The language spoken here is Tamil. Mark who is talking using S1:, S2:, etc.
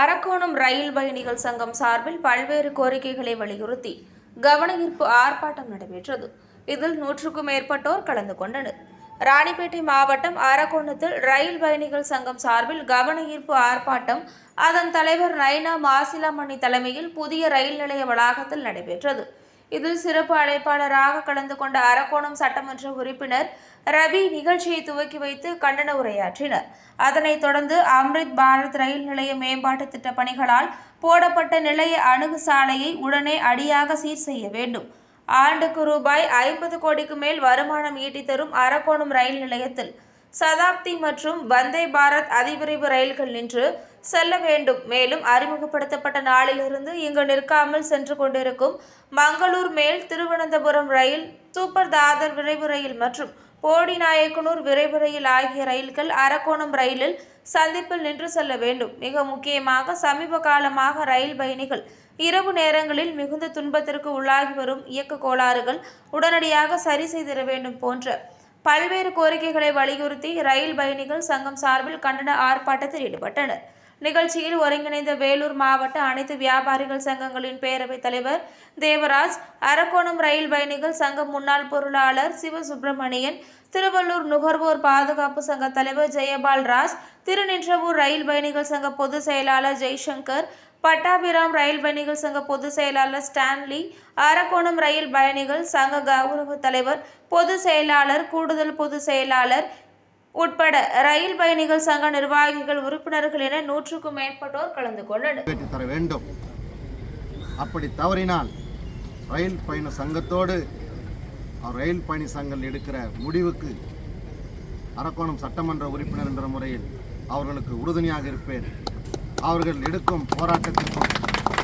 S1: அரக்கோணம் ரயில் பயணிகள் சங்கம் சார்பில் பல்வேறு கோரிக்கைகளை வலியுறுத்தி கவனஈர்ப்பு ஆர்ப்பாட்டம் நடைபெற்றது. இதில் நூற்றுக்கும் மேற்பட்டோர் கலந்து கொண்டனர். ராணிப்பேட்டை மாவட்டம் அரக்கோணத்தில் ரயில் பயணிகள் சங்கம் சார்பில் கவன ஈர்ப்பு ஆர்ப்பாட்டம் அதன் தலைவர் நைனா மாசிலாமணி தலைமையில் புதிய ரயில் நிலைய வளாகத்தில் நடைபெற்றது. இதில் சிறப்பு அழைப்பாளராக கலந்து கொண்ட அரக்கோணம் சட்டமன்ற உறுப்பினர் ரவி நிகழ்ச்சியை துவக்கி வைத்து கண்டன உரையாற்றினர். அதனைத் தொடர்ந்து அம்ரித் பாரத் ரயில் நிலைய மேம்பாட்டு திட்ட பணிகளால் போடப்பட்ட நிலைய அணுகு சாலையை உடனே அடியாக சீர் செய்ய வேண்டும். ஆண்டுக்கு ரூபாய் ஐம்பது கோடிக்கு மேல் வருமானம் ஈட்டி தரும் அரக்கோணம் ரயில் நிலையத்தில் சதாப்தி மற்றும் வந்தே பாரத் அதிவிரைவு ரயில்கள் நின்று செல்ல வேண்டும். மேலும் அறிமுகப்படுத்தப்பட்ட நாளிலிருந்து இங்கு நிற்காமல் சென்று கொண்டிருக்கும் மங்களூர் மேல் திருவனந்தபுரம் ரயில் சூப்பர் தாதர் விரைவு ரயில் மற்றும் போடி நாயக்கனூர் விரைவு ரயில் ஆகிய ரயில்கள் அரக்கோணம் ரயிலில் சந்திப்பில் நின்று செல்ல வேண்டும். மிக முக்கியமாக சமீப காலமாக ரயில் பயணிகள் இரவு நேரங்களில் மிகுந்த துன்பத்திற்கு உள்ளாகி வரும் இயக்க கோளாறுகள் உடனடியாக சரி செய்திட வேண்டும் போன்ற பல்வேறு கோரிக்கைகளை வலியுறுத்தி ரயில் பயணிகள் சங்கம் சார்பில் கண்டன ஆர்ப்பாட்டத்தில் ஈடுபட்டனர். நிகழ்ச்சியில் ஒருங்கிணைந்த வேலூர் மாவட்ட அனைத்து வியாபாரிகள் சங்கங்களின் பேரவைத் தலைவர் தேவராஜ் அரக்கோணம் ரயில் பயணிகள் சங்க முன்னாள் பொருளாளர் சிவசுப்பிரமணியன் திருவள்ளூர் நுகர்வோர் பாதுகாப்பு சங்க தலைவர் ஜெயபால் ராஜ் திருநின்றவூர் ரயில் பயணிகள் சங்க பொதுச் செயலாளர் ஜெய்சங்கர் பட்டாபிராம் ரயில் பயணிகள் சங்க பொதுச் செயலாளர் ஸ்டான்லி அரக்கோணம் ரயில் பயணிகள் சங்க கௌரவ தலைவர் பொதுச் செயலாளர் கூடுதல் பொதுச் செயலாளர் உட்பட ரயில் பயணிகள் சங்க நிர்வாகிகள் உறுப்பினர்கள் என நூற்றுக்கும் மேற்பட்டோர் கலந்து கொண்டனர்.
S2: தர வேண்டும். அப்படி தவறினால் ரயில் பயண சங்கத்தோடு ரயில் பயணி சங்கம் எடுக்கிற முடிவுக்கு அரக்கோணம் சட்டமன்ற உறுப்பினர் என்ற முறையில் அவர்களுக்கு உறுதுணையாக இருப்பேன். அவர்கள் எடுக்கும் போராட்டத்திற்கும்